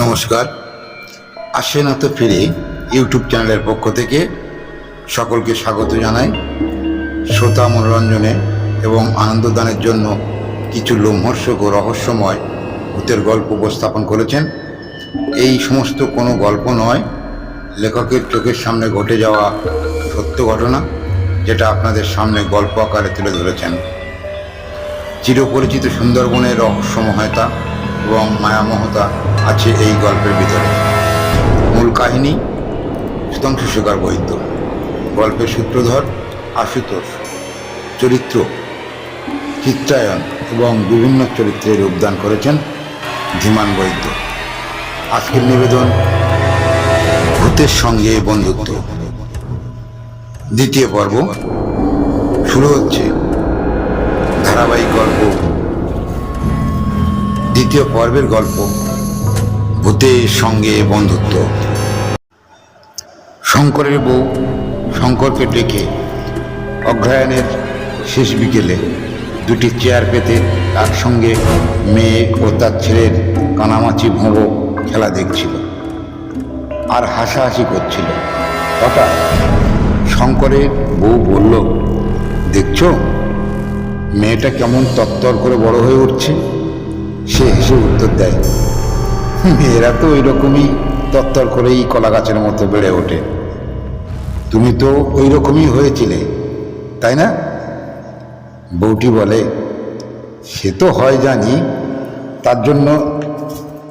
নমস্কার। আসে না তো ফিরে ইউটিউব চ্যানেলের পক্ষ থেকে সকলকে স্বাগত জানাই। শ্রোতা মনোরঞ্জনে এবং আনন্দদানের জন্য কিছু লোমহর্ষক ও রহস্যময় ভূতের গল্প উপস্থাপন করেছেন। এই সমস্ত কোনো গল্প নয়, লেখকের চোখের সামনে ঘটে যাওয়া সত্য ঘটনা, যেটা আপনাদের সামনে গল্প আকারে তুলে ধরেছেন। চিরপরিচিত সুন্দরবনের রহস্যময়তা এবং মায়ামহতা আছে এই গল্পের ভিতরে। মূল কাহিনী সুধাংশু শেখর বৈদ্য। গল্পের সূত্রধর আশুতোষ। চরিত্র চিত্রায়ন এবং বিভিন্ন চরিত্রে রূপদান করেছেন ধীমান বৈদ্য। আজকের নিবেদন, ভূতের সঙ্গে বন্ধুত্ব। দ্বিতীয় পর্ব শুরু হচ্ছে ধারাবাহিক গল্প দ্বিতীয় পর্বের গল্প, ভূতের সঙ্গে বন্ধুত্ব। শঙ্করের বউ শঙ্করকে ডেকে অগ্রহায়ণের শেষ বিকেলে দুটি চেয়ার পেতে একসঙ্গে মেয়ে ও তার ছেলের কানামাছি ভোঁবো খেলা দেখছিল আর হাসাহাসি করছিল। হঠাৎ শঙ্করের বউ বলল, দেখছ, মেয়েটা কেমন তত্তর করে বড় হয়ে উঠছে? সে হেসে উত্তর দেয়। মেয়েরা তো ওই রকমই তত্তর করেই কলা গাছের মতো বেড়ে ওঠে। তুমি তো ওই রকমই হয়েছিলে তাই না? বউটি বলে সে তো হয় জানি তার জন্য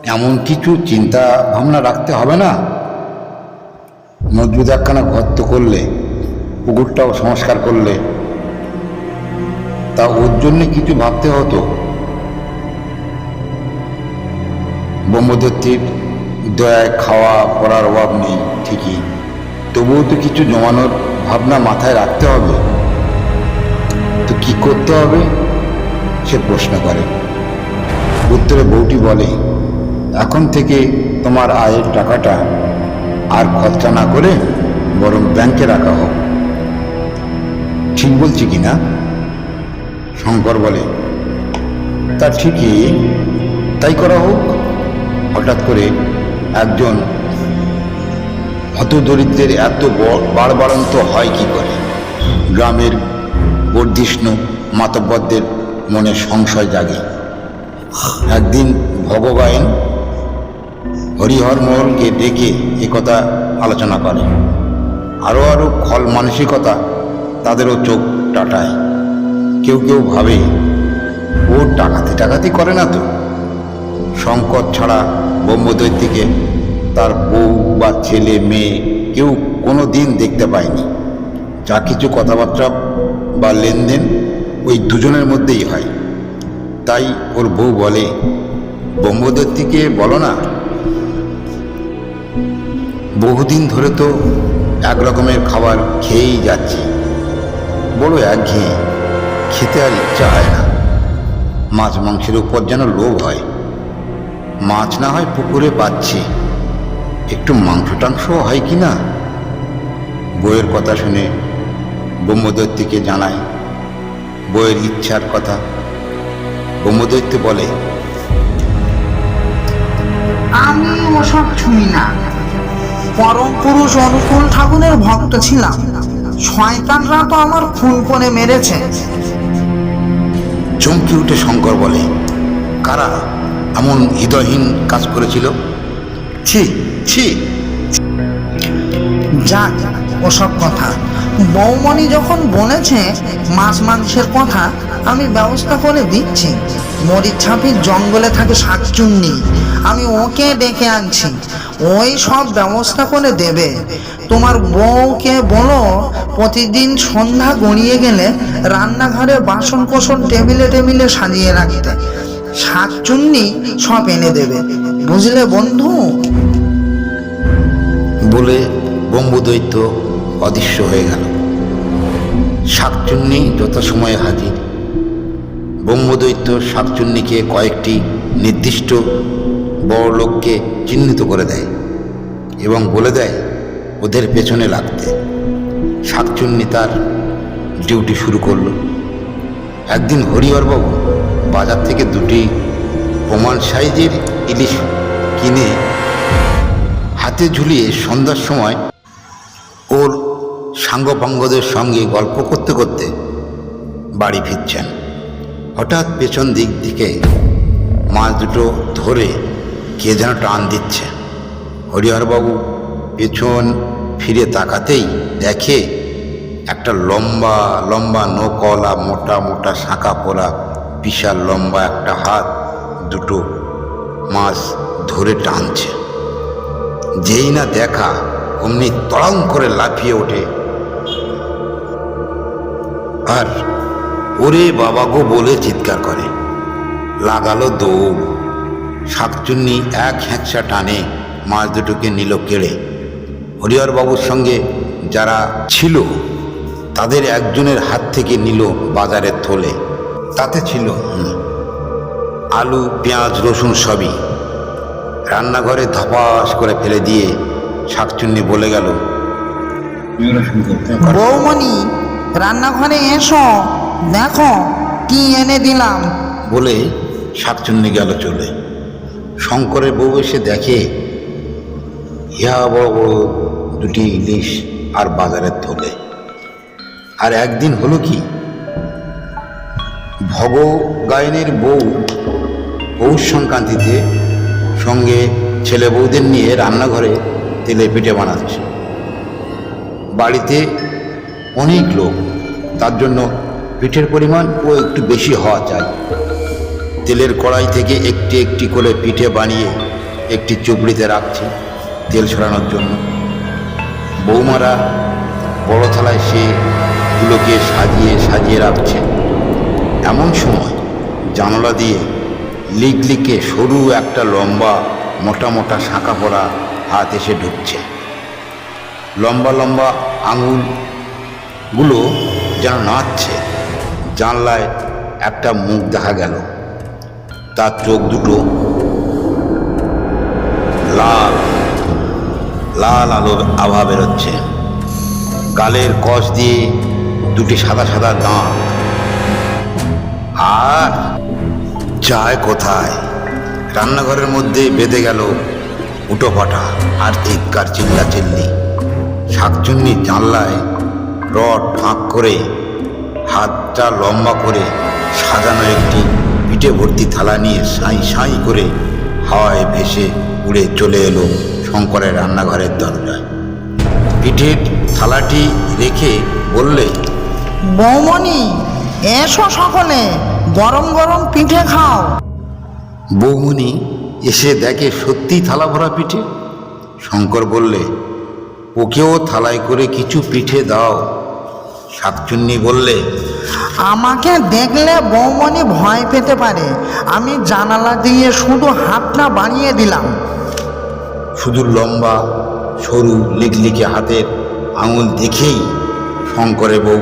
এমন কিছু চিন্তা ভাবনা রাখতে হবে না। মজবুত একখানা গর্ত করলে পুকুরটাও সংস্কার করলে তা ওর জন্য কিছু ভাবতে হতো। ব্রহ্মদত্তির দয়ায় খাওয়া, পড়ার অভাব নেই, ঠিকই। তবুও তো কিছু জমানোর ভাবনা মাথায় রাখতে হবে। তো কি করতে হবে? সে প্রশ্ন করে। উত্তরে বউটি বলে, এখন থেকে তোমার আয়ের টাকাটা আর খরচা না করে বরং ব্যাংকে রাখা হোক। ঠিক বলছি কি না? শঙ্কর বলে, তা ঠিকই, তাই করা হোক। হঠাৎ করে একজন হতদরিদ্রের এত বাড়বাড়ন্ত হয় কি করে? গ্রামের বর্ধিষ্ণু মাতব্বরদের মনে সংশয় জাগে। একদিন ভগবায়ন হরিহর মহলকে ডেকে একথা আলোচনা করে। আরও আরও খল মানসিকতা তাদেরও চোখ টাটায়। কেউ কেউ ভাবে, ও ডাকাতি টাকাতি করে না তো? শঙ্কর ছাড়া ব্রহ্মদৈত্যকে তার বউ বা ছেলে, মেয়ে কেউ কোনো দিন দেখতে পায়নি। যা কিছু কথাবার্তা বা লেনদেন ওই দুজনের মধ্যেই হয়। তাই ওর বউ বলে ব্রহ্মদত্তিকে বলো না। বহুদিন ধরে তো এক রকমের খাবার খেয়েই যাচ্ছি। বড় একঘেয়ে, খেতে আর ইচ্ছা হয় না। মাছ, মাংসের উপর যেন লোভ হয়। মাছ না হয় পুকুরে পাচ্ছি। একটু মাংস টাংসও হয় কি না? বইয়ের কথা শুনে ব্রহ্মদৈত্যকে জানায় বইয়ের ইচ্ছার কথা। ব্রহ্মদৈত্য বলে আমি ওসব ছুঁই না। পরম পুরুষ অনুকূল ঠাকুরের ভক্ত ছিলাম। শয়তানরা তো আমার খুন করে মেরেছে। চমকে উঠে শঙ্কর বলে কারা? এমন হৃদয়হীন কাজ করেছিল। ছি ছি। যাক, ওসব কথা। বৌমণি যখন বলেছে মাছ মাংসের কথা, আমি ব্যবস্থা করে দিচ্ছি। মরিচ ছাপির জঙ্গলে থাকে শাকচুন্নি। আমি ওকে ডেকে আনছি। ওই সব ব্যবস্থা করে দেবে। তোমার বউকে বলো, প্রতিদিন সন্ধ্যা গড়িয়ে গেলে রান্নাঘরে বাসন কোসন টেবিলে টেবিলে সাজিয়ে রাখতে। শাকচুন্নি সব এনে দেবে। বুঝলে বন্ধু? বলে ব্রহ্মদৈত্য অদৃশ্য হয়ে গেল। সাত শাকচুন্নি যথাসময়ে হাজির। ব্রহ্মদৈত্য শাকচুন্নিকে কয়েকটি নির্দিষ্ট বড় লোককে চিহ্নিত করে দেয় এবং বলে দেয়, ওদের পেছনে লাগতে। শাকচুন্নি তার ডিউটি শুরু করল। একদিন হরিহরবাবু বাজার থেকে দুটি প্রমাণ সাইজের ইলিশ কিনে হাতে ঝুলিয়ে সন্ধ্যার সময় ওর সাঙ্গপাঙ্গদের সঙ্গে গল্প করতে করতে বাড়ি ফিরছেন। হঠাৎ পেছন দিক থেকে মাছ দুটো ধরে কে যেন টান দিচ্ছে। হরিহরবাবু পেছন ফিরে তাকাতেই দেখে একটা লম্বা লম্বা, নৌকলা, মোটা মোটা, শাঁখা পরা বিশাল লম্বা একটা হাত দুটো মাছ ধরে টানছে। যেই না দেখা, অমনি তড়াং করে লাফিয়ে ওঠে। আর ওরে বাবা গো বলে চিৎকার করে। লাগালো দৌড়। শাকচুন্নি এক হ্যাঁচা টানে মাছ দুটোকে নিল কেড়ে। হরিহরবাবুর সঙ্গে যারা ছিল, তাদের একজনের হাত থেকে নিল বাজারের থলে। তাতে ছিল আলু পেঁয়াজ রসুন সবই। রান্নাঘরে ধপাস করে ফেলে দিয়ে শাকচুন্নি বলে গেল বৌমণি রান্নাঘরে এসো দেখো কি এনে দিলাম। বলে শাকচুন্নি গেল চলে। শঙ্করের বউ এসে দেখে ইয়া বড় বড় দুটি ইলিশ আর বাজারের থলে আর একদিন হলো কি ভগ গায়নের বউ পৌষ সংক্রান্তিতে সঙ্গে ছেলে বউদের নিয়ে রান্নাঘরে তেলে পিঠে বানাচ্ছে। বাড়িতে অনেক লোক, তার জন্য পিঠের পরিমাণ ও একটু বেশি হওয়া চাই। তেলের কড়াই থেকে একটি একটি করে পিঠে বানিয়ে একটি চুবড়িতে রাখছে তেল ছড়ানোর জন্য। বৌমারা বড় থালায় সে গুলোকে সাজিয়ে সাজিয়ে রাখছে। এমন সময় জানালা দিয়ে লিক লিকে সরু একটা লম্বা মোটা মোটা শাঁখা পরা হাত এসে ঢুকছে। লম্বা লম্বা আঙুলগুলো যেন নাচছে জানলায় একটা মুখ দেখা গেল। তার চোখ দুটো লাল লাল আলোর আভা বেরোচ্ছে। গালের কষ দিয়ে দুটি সাদা সাদা দাঁত আর যায় কোথায়? রান্নাঘরের মধ্যে বেঁধে গেল উটো ফাটা আর চিৎকার চিল্লা চিল্লি শাকচুন্নি জানলায় রড ফাঁক করে, হাতটা লম্বা করে সাজানো একটি পিঠে ভর্তি থালা নিয়ে সাঁই সাঁই করে হাওয়ায় ভেসে উড়ে চলে এলো শঙ্করের রান্নাঘরের দরজায়। পিঠের থালাটি রেখে বললে, বৌমণি, এসো সকলে। গরম গরম পিঠে খাও। বৌমনি এসে দেখে সত্যি থালা ভরা পিঠে? শঙ্কর বললে ওকেও থালায় করে কিছু পিঠে দাও। শাকচুন্নি বললে আমাকে দেখলে বৌমণি ভয় পেতে পারে। আমি জানালা দিয়ে শুধু হাতটা বাড়িয়ে দিলাম। শুধু লম্বা সরু লিকলিকে হাতের আঙুল দেখেই শঙ্করে বউ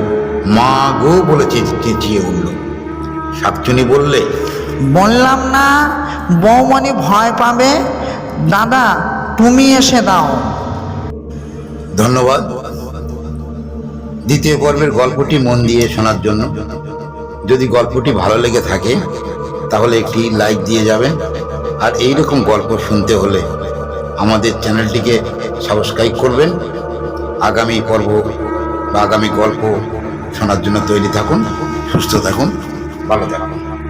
মা গো বলে চেঁচ- চেঁচিয়ে উঠল। শাকচুনি বললে বললাম না বৌমণি ভয় পাবে। দাদা তুমি এসে দাও। ধন্যবাদ। দ্বিতীয় পর্বের গল্পটি মন দিয়ে শোনার জন্য। যদি গল্পটি ভালো লেগে থাকে তাহলে একটি লাইক দিয়ে যাবেন আর এই রকম গল্প শুনতে হলে আমাদের চ্যানেলটিকে সাবস্ক্রাইব করবেন। আগামী পর্ব বা আগামী গল্প শোনার জন্য তৈরি থাকুন সুস্থ থাকুন। ভালো থাকুন